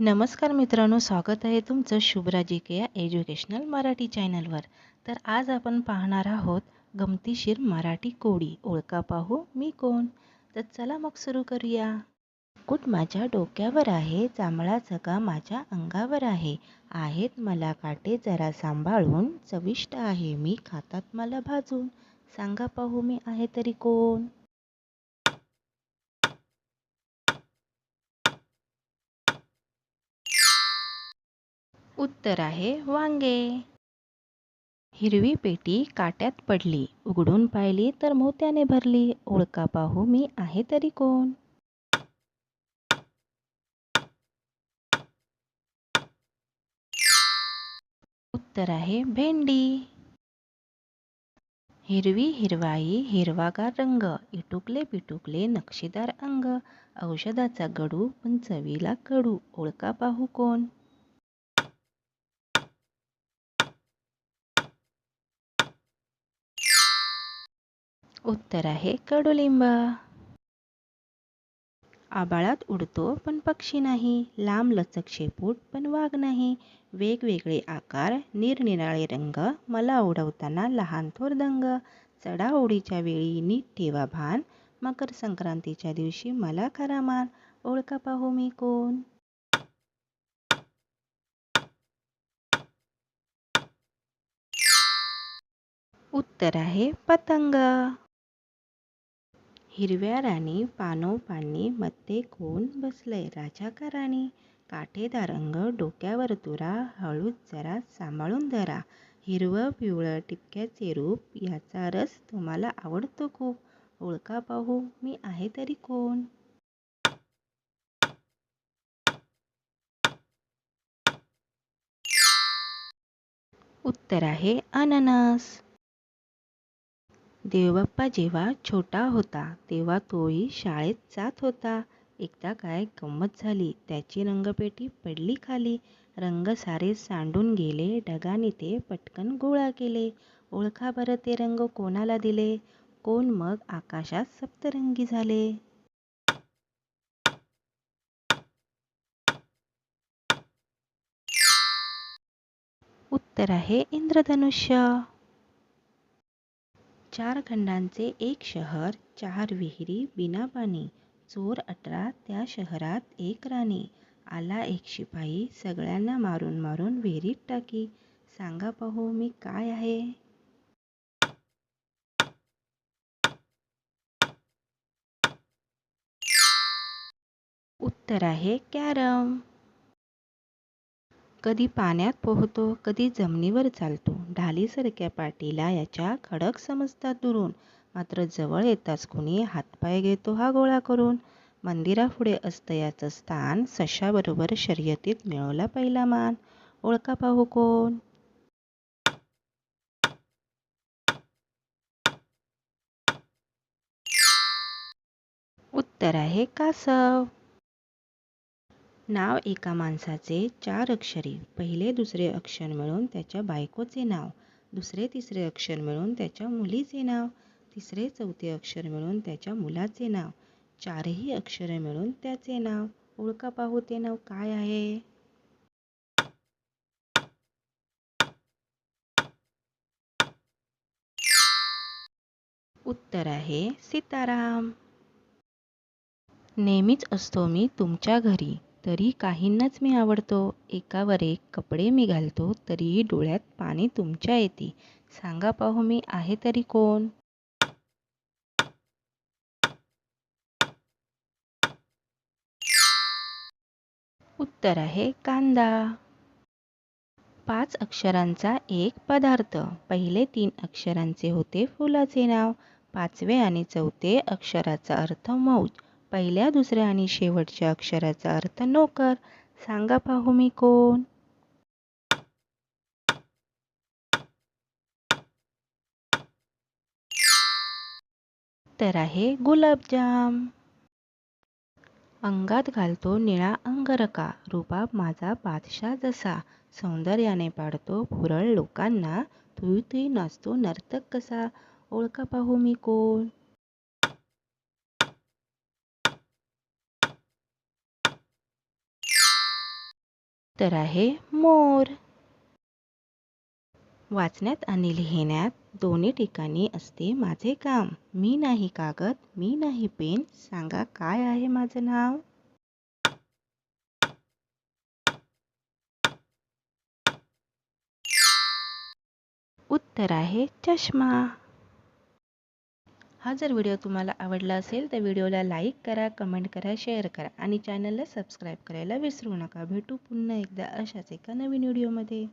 नमस्कार मित्रांनो स्वागत आहे तुमचं शुभ्राजी केया एज्युकेशनल मराठी चॅनलवर. तर आज आपण पाहणार आहोत गमतीशीर मराठी कोडी. ओळखा पाहू मी कोण? तर चला मग सुरू करूया. कुट माझ्या डोक्यावर आहे जांभळा जगा माझ्या अंगावर आहे? आहेत मला काटे जरा सांभाळून चविष्ट आहे मी खातात मला भाजून. सांगा पाहू मी आहे तरी कोण? उत्तर आहे वांगे. हिरवी पेटी काट्यात पडली. उघडून पाहिली तर मोत्याने भरली. ओळखा पाहू मी आहे तरी कोण? उत्तर आहे भेंडी. हिरवी हिरवाई हिरवागार रंग इटुकले पिटुकले नक्षीदार अंग औषधाचा गडू पण चवीला कडू. ओळखा पाहू कोण? उत्तर आहे कडुलिंब. आबाळात उडतो पण पक्षी नाही. लांब लचक शेपूट पण वाघ नाही. वेगवेगळे आकार निरनिराळे रंग मला उडवताना लहान थोर दंग. चढाओढीच्या वेळी नीट ठेवा भान. मकर संक्रांतीच्या दिवशी मला खरा मान. ओळखा पाहू मी कोण? उत्तर आहे पतंग. हिरव्या राणी पानोपानी मध्ये कोण बसलंय? राजा का राणी? काठेदार अंग डोक्यावर तुरा हळूच जरा सांभाळून धरा. हिरवं पिवळं टिपक्याचे रूप याचा रस तुम्हाला आवडतो खूप. ओळखा पाहू मी आहे तरी कोण? उत्तर आहे अननस. देवबाप्पा जेव्हा छोटा होता तेव्हा तोही शाळेत जात होता. एकदा काय गंमत झाली. त्याची रंगपेटी पडली खाली. रंग सारे सांडून गेले. ढगाने ते पटकन गोळा केले. ओळखा बरं ते रंग कोणाला दिले? कोण मग आकाशात सप्तरंगी झाले? उत्तर आहे इंद्रधनुष्य. चार खंडांचे एक शहर चार विहिरी बिना पाणी चोर अठरा त्या शहरात एक राणी. आला एक शिपाई सगळ्यांना मारून मारून विहिरीत टाकी. सांगा पाहू मी काय आहे? उत्तर आहे कॅरम. कधी पाण्यात पोहतो कधी जमिनीवर चालतो. ढालीसारख्या पाटीला याच्या खडक समजतात दुरून. मात्र जवळ येताच कुणी हातपाय घेतो हा गोळा करून. मंदिरापुढे असतं याचं स्थान सशाबरोबर शर्यतीत मिळवला पहिला मान. ओळखा पाहू कोण? उत्तर आहे कासव. नाव एका माणसाचे चार अक्षरे. पहिले दुसरे अक्षर मिळून त्याच्या बायकोचे नाव. दुसरे तिसरे अक्षर मिळून त्याच्या मुलीचे नाव. तिसरे चौथे अक्षर मिळून त्याच्या मुलाचे नाव. चारही अक्षरे मिळून त्याचे नाव. ओळखा पाहू ते नाव काय आहे? उत्तर आहे सीताराम. नेहमीच असतो मी तुमच्या घरी. तरी काहींनाच मी आवडतो. एकावर एक कपडे मी घालतो तरीही डोळ्यात पाणी तुमच्या येते. सांगा पाहू मी आहे तरी कोण? उत्तर आहे कांदा. पाच अक्षरांचा एक पदार्थ. पहिले तीन अक्षरांचे होते फुलाचे नाव. पाचवे आणि चौथे अक्षराचा अर्थ मौज. पहिल्या दुसऱ्या आणि शेवटच्या अक्षराचा अर्थ नोकर. सांगा पाहू मी कोण? तर आहे गुलाबजाम. अंगात घालतो निळा अंगरका रुबाब माझा बादशाह जसा. सौंदर्याने पाडतो भुरळ लोकांना तुई तुई नाचतो नर्तक कसा. ओळखा पाहू मी कोण? उत्तर आहे मोर. वाचण्यात आणि लिहिण्यात दोन्ही ठिकाणी असते माझे काम. मी नाही कागद मी नाही पेन. सांगा काय आहे माझं नाव? उत्तर आहे चष्मा. हा जर व्हिडिओ तुम्हाला आवडला असेल तर व्हिडिओला लाईक करा कमेंट करा शेअर करा आणि चॅनलला सबस्क्राईब करायला विसरू नका. भेटू पुन्हा एकदा अशाच एका नवीन व्हिडिओमध्ये.